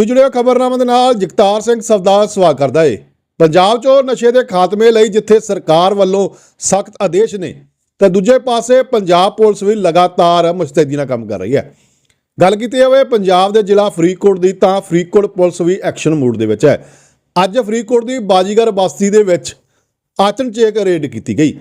ਤੂੰ ਜੁੜਿਆ ਖਬਰਨਾਮਾ ਦੇ ਨਾਲ ਜਗਤਾਰ ਸਿੰਘ ਸਵਦਾ ਸਵਾਗਤ ਕਰਦਾ ਏ। ਪੰਜਾਬ 'ਚੋਂ ਨਸ਼ੇ ਦੇ ਖਾਤਮੇ ਲਈ ਜਿੱਥੇ ਸਰਕਾਰ ਵੱਲੋਂ ਸਖਤ ਆਦੇਸ਼ ਨੇ, ਤਾਂ ਦੂਜੇ ਪਾਸੇ ਪੰਜਾਬ ਪੁਲਿਸ ਵੀ ਲਗਾਤਾਰ ਮੁਸਤੈਦੀ ਨਾਲ ਕੰਮ ਕਰ ਰਹੀ ਹੈ। ਗੱਲ ਕੀਤੀ ਜਾਵੇ ਪੰਜਾਬ ਦੇ ਜ਼ਿਲ੍ਹਾ ਫਰੀਦਕੋਟ ਦੀ, ਤਾਂ ਫਰੀਦਕੋਟ ਪੁਲਿਸ ਵੀ ਐਕਸ਼ਨ ਮੂਡ ਦੇ ਵਿੱਚ ਹੈ। ਅੱਜ ਫਰੀਦਕੋਟ ਦੀ ਬਾਜੀਗਰ ਬਸਤੀ ਦੇ ਵਿੱਚ ਆਚਨਚੇਕ ਰੇਡ ਕੀਤੀ ਗਈ।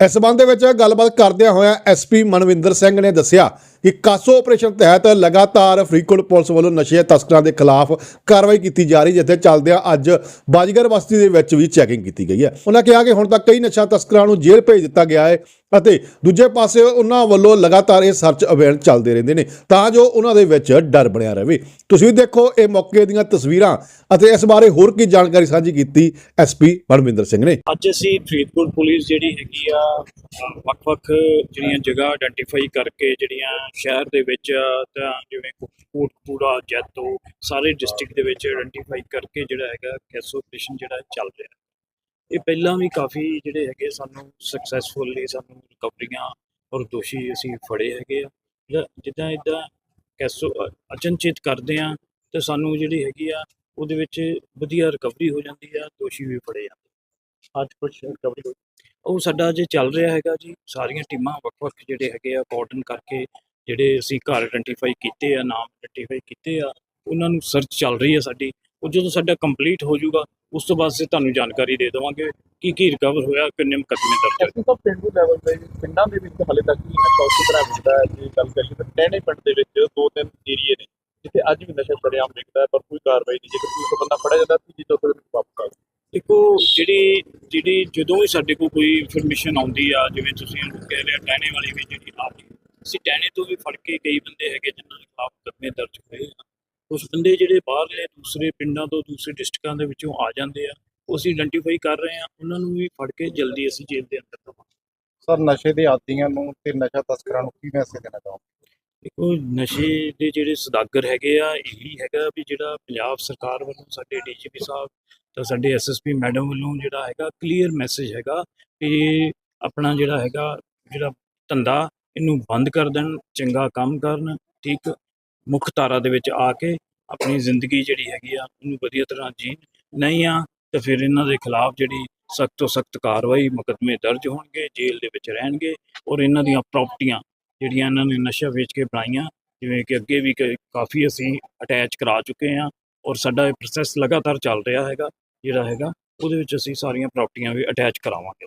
ਇਸ ਸੰਬੰਧ ਦੇ ਵਿੱਚ ਗੱਲਬਾਤ ਕਰਦਿਆਂ ਹੋਇਆਂ ਐਸਪੀ ਮਨਵਿੰਦਰ ਸਿੰਘ ਨੇ ਦੱਸਿਆ ਕਿ ਕਾਸੋ ਆਪਰੇਸ਼ਨ ਤਹਿਤ ਲਗਾਤਾਰ ਫਰੀਦਕੋਟ ਪੁਲਿਸ ਵੱਲੋਂ ਨਸ਼ੇ ਤਸਕਰਾਂ ਦੇ ਖਿਲਾਫ ਕਾਰਵਾਈ ਕੀਤੀ ਜਾ ਰਹੀ, ਜਿੱਥੇ ਚੱਲਦਿਆਂ ਅੱਜ ਬਾਜੀਗਰ ਬਸਤੀ ਦੇ ਵਿੱਚ ਵੀ ਚੈਕਿੰਗ ਕੀਤੀ ਗਈ ਹੈ। ਉਹਨਾਂ ਕਿਹਾ ਕਿ ਹੁਣ ਤੱਕ ਕਈ ਨਸ਼ਾ ਤਸਕਰਾਂ ਨੂੰ ਜੇਲ੍ਹ ਭੇਜ ਦਿੱਤਾ ਗਿਆ ਹੈ। ਅਤੇ ਦੂਜੇ ਪਾਸੇ ਉਹਨਾਂ ਵੱਲੋਂ ਲਗਾਤਾਰ ਇਹ ਸਰਚ ਅਭਿਆਨ ਚੱਲਦੇ ਰਹਿੰਦੇ ਨੇ, ਤਾਂ ਜੋ ਉਹਨਾਂ ਦੇ ਵਿੱਚ ਡਰ ਬਣਿਆ ਰਹੇ। ਤੁਸੀਂ ਦੇਖੋ, ਇਹ ਮੌਕੇ ਦੀਆਂ ਤਸਵੀਰਾਂ ਅਤੇ ਇਸ ਬਾਰੇ ਹੋਰ ਕੀ ਜਾਣਕਾਰੀ ਸਾਂਝੀ ਕੀਤੀ ਐਸਪੀ ਮਨਵਿੰਦਰ ਸਿੰਘ ਨੇ। ਅੱਜ ਅਸੀਂ ਫਰੀਦਕੋਟ ਪੁਲਿਸ ਜਿਹੜੀ ਹੈਗੀ ਆ, ਵੱਖ-ਵੱਖ ਜਿਹੜੀਆਂ ਜਗ੍ਹਾ ਆਇਡੈਂਟੀਫਾਈ ਕਰਕੇ ਜਿਹੜੀਆਂ ਸ਼ਹਿਰ ਦੇ ਵਿੱਚ, ਤਾਂ ਜਿਵੇਂ ਕੋਟਪੂਰਾ ਜੈਤੋ, ਸਾਰੇ ਡਿਸਟ੍ਰਿਕਟ ਦੇ ਵਿੱਚ ਆਇਡੈਂਟੀਫਾਈ ਕਰਕੇ ਜਿਹੜਾ ਹੈਗਾ ਕੈਸੋ ਆਪਰੇਸ਼ਨ ਜਿਹੜਾ ਚੱਲ ਰਿਹਾ। ਇਹ ਪਹਿਲਾਂ ਵੀ ਕਾਫੀ ਜਿਹੜੇ ਹੈਗੇ ਸਾਨੂੰ ਸਕਸੈਸਫੁਲੀ ਸਾਨੂੰ ਰਿਕਵਰੀਆਂ ਔਰ ਦੋਸ਼ੀ ਅਸੀਂ ਫੜੇ ਹੈਗੇ ਆ। ਜਿਹੜਾ- ਜਿੱਦਾਂ ਇਦਾਂ ਕੈਸੋ ਅ, ਅਚਨਚੇਤ ਕਰਦੇ ਆ ਤੇ ਸਾਨੂੰ ਜਿਹੜੀ ਹੈਗੀ ਆ ਉਹਦੇ ਵਿੱਚ ਵਧੀਆ ਰਿਕਵਰੀ ਹੋ ਜਾਂਦੀ ਆ ਦੋਸ਼ੀ ਵੀ ਫੜੇ ਜਾਂਦੇ ਅੱਜ ਕੁਝ ਰਿਕਵਰੀ ਹੋਈ ਉਹ ਸਾਡਾ ਜੇ ਚੱਲ ਰਿਹਾ ਹੈਗਾ ਜੀ ਸਾਰੀਆਂ ਟੀਮਾਂ ਵੱਖ-ਵੱਖ ਜਿਹੜੇ ਹੈਗੇ ਆ ਕੋਆਰਡਨ ਕਰਕੇ ਜਿਹੜੇ ਅਸੀਂ ਘਰ ਆਇਡੈਂਟੀਫਾਈ ਕੀਤੇ ਆ ਨਾਮ ਆਇਡੈਂਟੀਫਾਈ ਕੀਤੇ ਆ ਉਹਨਾਂ ਨੂੰ ਸਰਚ ਚੱਲ ਰਹੀ ਹੈ ਸਾਡੀ। ਉਹ ਜਦੋਂ ਸਾਡਾ ਕੰਪਲੀਟ ਹੋ ਜਾਊਗਾ ਉਸ ਤੋਂ ਬਾਅਦ ਅਸੀਂ ਤੁਹਾਨੂੰ ਜਾਣਕਾਰੀ ਦੇ ਦੇਵਾਂਗੇ ਕੀ ਕੀ ਰਿਕਵਰ ਹੋਇਆ ਕਿੰਨੇ ਮੁਕੱਦਮੇ ਦਰਜ ਹੋਏ ਤਾਂ ਪਿੰਡੂ ਲੈਵਲ ਤੇ ਪਿੰਡਾਂ ਦੇ ਵਿੱਚ ਹਾਲੇ ਤੱਕ ਵੀ ਨਸ਼ਾ ਉਸੇ ਤਰ੍ਹਾਂ ਵਿਕਦਾ ਹੈ ਜੇ ਗੱਲ ਕਰੀਏ ਤਾਂ ਟਹਿਣੇ ਪਿੰਡ ਦੇ ਵਿੱਚ ਦੋ ਤਿੰਨ ਏਰੀਏ ਨੇ ਜਿੱਥੇ ਅੱਜ ਵੀ ਨਸ਼ਾ ਸ਼ਰੇਆਮ ਵਿਕਦਾ ਹੈ ਪਰ ਕੋਈ ਕਾਰਵਾਈ ਨਹੀਂ ਜੇਕਰ ਕੋਈ ਬੰਦਾ ਫੜਿਆ ਜਾਂਦਾ ਤੀਜੀ ਚੌਥੇ ਦਿਨ ਵਾਪਸ ਆ। ਦੇਖੋ ਜਿਹੜੀ ਜਿਹੜੀ ਜਦੋਂ ਵੀ ਸਾਡੇ ਕੋਲ ਕੋਈ ਇਨਫੋਰਮੇਸ਼ਨ ਆਉਂਦੀ ਆ ਜਿਵੇਂ ਤੁਸੀਂ ਕਹਿ ਰਹੇ ਟੈਣੇ ਵਾਲੀ ਵੀ ਜਿਹੜੀ ਆ ਗਈ ਅਸੀਂ ਟੈਣੇ ਤੋਂ ਵੀ ਫੜ ਕੇ ਕਈ ਬੰਦੇ ਹੈਗੇ ਜਿਨ੍ਹਾਂ ਦੇ ਖਿਲਾਫ ਮੁਕੱਦਮੇ ਦਰਜ ਹੋਏ ਕੁਝ ਬੰਦੇ ਜਿਹੜੇ ਬਾਹਰਲੇ ਦੂਸਰੇ ਪਿੰਡਾਂ ਤੋਂ ਦੂਸਰੇ ਡਿਸਟ੍ਰਿਕਟਾਂ ਦੇ ਵਿੱਚੋਂ ਆ ਜਾਂਦੇ ਆ ਉਹ ਅਸੀਂ ਆਇਡੈਂਟੀਫਾਈ ਕਰ ਰਹੇ ਆ ਉਹਨਾਂ ਨੂੰ ਵੀ ਫੜ ਕੇ ਜਲਦੀ ਅਸੀਂ ਜੇਲ੍ਹ ਦੇ ਅੰਦਰ ਦਵਾਂਗੇ। ਸਰ ਨਸ਼ੇ ਦੇ ਆਦੀਆਂ ਨੂੰ ਤੇ ਨਸ਼ਾ ਤਸਕਰਾਂ ਨੂੰ ਕੀ ਮੈਸੇਜ ਦੇਣਾ ਚਾਹੋਗੇ? ਦੇਖੋ ਨਸ਼ੇ ਦੇ ਜਿਹੜੇ ਸਦਾਗਰ ਹੈਗੇ ਆ ਇਹੀ ਹੈਗਾ ਵੀ ਜਿਹੜਾ ਪੰਜਾਬ ਸਰਕਾਰ ਵੱਲੋਂ ਸਾਡੇ ਡੀਜੀਪੀ ਸਾਹਿਬ ਤਾਂ ਸਾਡੇ ਐਸਐਸਪੀ ਮੈਡਮ ਵੱਲੋਂ ਜਿਹੜਾ ਹੈਗਾ ਕਲੀਅਰ ਮੈਸੇਜ ਹੈਗਾ ਕਿ ਆਪਣਾ ਜਿਹੜਾ ਹੈਗਾ ਜਿਹੜਾ ਧੰਦਾ ਇਹਨੂੰ ਬੰਦ ਕਰ ਦੇਣ ਚੰਗਾ ਕੰਮ ਕਰਨ ਠੀਕ ਮੁੱਖ ਧਾਰਾ ਦੇ ਵਿੱਚ ਆ ਕੇ ਆਪਣੀ ਜ਼ਿੰਦਗੀ ਜਿਹੜੀ ਹੈਗੀ ਆ, ਉਹਨੂੰ ਵਧੀਆ ਤਰ੍ਹਾਂ ਜੀਣ। ਨਹੀਂ ਆ ਤਾਂ ਫਿਰ ਇਹਨਾਂ ਦੇ ਖਿਲਾਫ ਜਿਹੜੀ ਸਖਤ ਤੋਂ ਸਖਤ ਕਾਰਵਾਈ ਮੁਕੱਦਮੇ ਦਰਜ ਹੋਣਗੇ, ਜੇਲ੍ਹ ਦੇ ਵਿੱਚ ਰਹਿਣਗੇ ਔਰ ਇਹਨਾਂ ਦੀਆਂ ਪ੍ਰਾਪਰਟੀਆਂ ਜਿਹੜੀਆਂ ਇਹਨਾਂ ਨੇ ਨਸ਼ਾ ਵੇਚ ਕੇ ਬਣਾਈਆਂ, ਜਿਵੇਂ ਕਿ ਅੱਗੇ ਵੀ ਕ- ਕਾਫੀ ਅਸੀਂ ਅਟੈਚ ਕਰਾ ਚੁੱਕੇ ਹਾਂ ਔਰ ਸਾਡਾ ਇਹ ਪ੍ਰੋਸੈਸ ਲਗਾਤਾਰ ਚੱਲ ਰਿਹਾ ਹੈਗਾ, ਜਿਹੜਾ ਹੈਗਾ, ਉਹਦੇ ਵਿੱਚ ਅਸੀਂ ਸਾਰੀਆਂ ਪ੍ਰਾਪਰਟੀਆਂ ਵੀ ਅਟੈਚ ਕਰਾਵਾਂਗੇ।